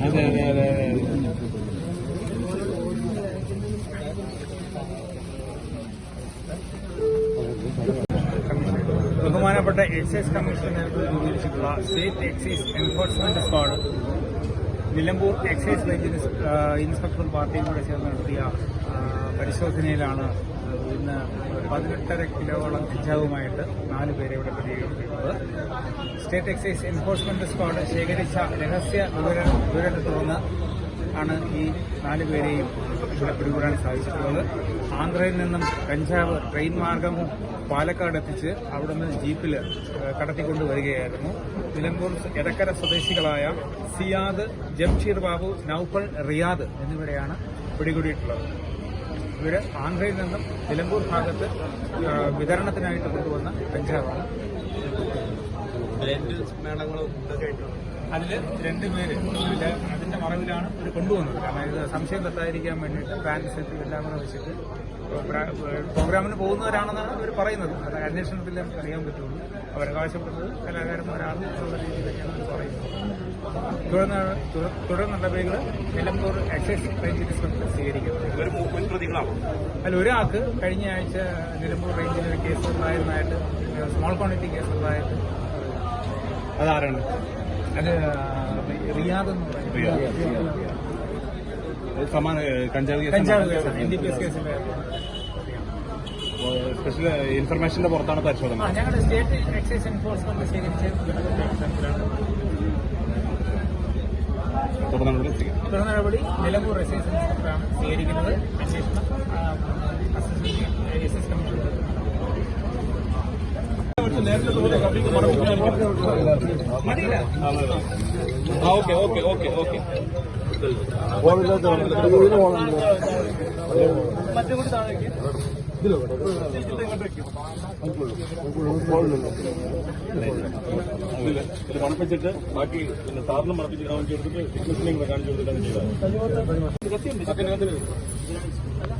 അതെ അതെ അതെ ബഹുമാനപ്പെട്ട എക്സൈസ് കമ്മീഷൻ നേതൃത്വം state excise enforcement squad Nilambur excise range inspector പാർട്ടിയും കൂടെ ചേർന്ന് നടത്തിയ പരിശോധനയിലാണ് ഇന്ന് പതിനെട്ടര കിലോളം കഞ്ചാവുമായിട്ട് നാല് പേരെ ഇവിടെ പിടികൂടിയിട്ടുള്ളത് സ്റ്റേറ്റ് എക്സൈസ് എൻഫോഴ്സ്മെന്റ് സ്ക്വാഡ് ശേഖരിച്ച രഹസ്യ വിവര വിവരത്തെ തുടർന്ന് ആണ് ഈ നാല് പേരെയും ഇവിടെ പിടികൂടാൻ സാധിച്ചിട്ടുള്ളത്. ആന്ധ്രയിൽ നിന്നും കഞ്ചാവ് ട്രെയിൻ മാർഗം പാലക്കാട് എത്തിച്ച് അവിടെ നിന്ന് ജീപ്പിൽ കടത്തിക്കൊണ്ട് വരികയായിരുന്നു. നിലമ്പൂർ എടക്കര സ്വദേശികളായ സിയാദ് ജംഷീർ ബാബു നൌഫൽ റിയാദ് എന്നിവരെയാണ് പിടികൂടിയിട്ടുള്ളത്. ഇവർ ആന്ധ്രയിൽ നിന്നും നിലമ്പൂർ ഭാഗത്ത് വിതരണത്തിനായിട്ട് കൊണ്ടുവന്ന കഞ്ചാവാണ്. അതിൽ രണ്ടുപേര് പേര് അതിന്റെ മറവിലാണ് ഇവർ കൊണ്ടുവന്നത് കാരണം ഇത് സംശയം തട്ടാതിരിക്കാൻ വേണ്ടിയിട്ട് പാന്റ് സെറ്റ് എല്ലാം കൂടെ വെച്ചിട്ട് പ്ര- പ്രോഗ്രാമിന് പോകുന്നവരാണെന്നാണ് അവർ പറയുന്നത്. അത് അന്വേഷണത്തിൽ അറിയാൻ പറ്റുള്ളൂ. അവരവകാശപ്പെട്ടത് കലാകാരന്മാരാണ് എന്നുള്ള രീതിയിലൊക്കെയാണ് അവർ പറയുന്നത്. തുടർന്ന് തുടർ- നടപടികൾ നിലമ്പൂർ എക്സൈസ് റേഞ്ച് ഇൻസ്പെക്ടർ സ്വീകരിക്കുന്നത് അതിൽ ഒരാൾക്ക് കഴിഞ്ഞ ആഴ്ച നിലമ്പൂർ റേഞ്ചിൽ ഒരു കേസ് ഉണ്ടായിരുന്നതായിട്ട് സ്മോൾ ക്വാണ്ടിറ്റി കേസ് ഉണ്ടായിട്ട്. അതാരാണ്? അത് റിയാദ് എന്ന് പറയുന്നത് സമാന കഞ്ചാവ് കേസ് കഞ്ചാവ് case N D P S കേസിന്റെ സ്പെഷ്യൽ ഇൻഫർമേഷന്റെ പുറത്താണ് പരിശോധന. ഞങ്ങളുടെ സ്റ്റേറ്റ് എക്സൈസ് എൻഫോഴ്സ്മെന്റ് ശേഖരിച്ച് നിലമ്പൂർ എക്സൈസ് ഇൻസ്പെക്ടറാണ് സ്വീകരിക്കുന്നത്. അന്വേഷണം ഓക്കെ ഓക്കെ ഓക്കെ. ഓക്കെ മറ്റേ കൂടി താഴേക്ക് മണപ്പിച്ചിട്ട് ബാക്കി പിന്നെ സാറിന് മണപ്പിച്ച് കാണിച്ചു കൊടുത്തിട്ട് കാണിച്ചു കൊടുത്തിട്ടാണ് ചെയ്തത്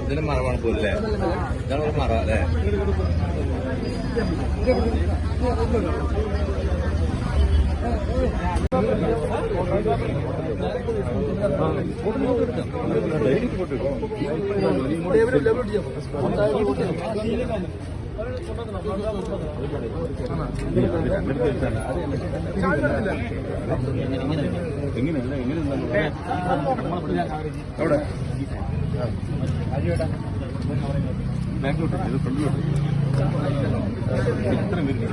ഇതിന് മറവാണ് പോലെ ഇതാണ് ഒരു മറ അല്ലേ? എങ്ങനെയല്ല? എങ്ങനെ അവിടെ ബാക്കിലോട്ട് ഇത് ഫ്രണ്ടിലോട്ട്. ഇത്രയും പേര്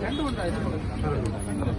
രണ്ടുമുണ്ടായിരുന്നു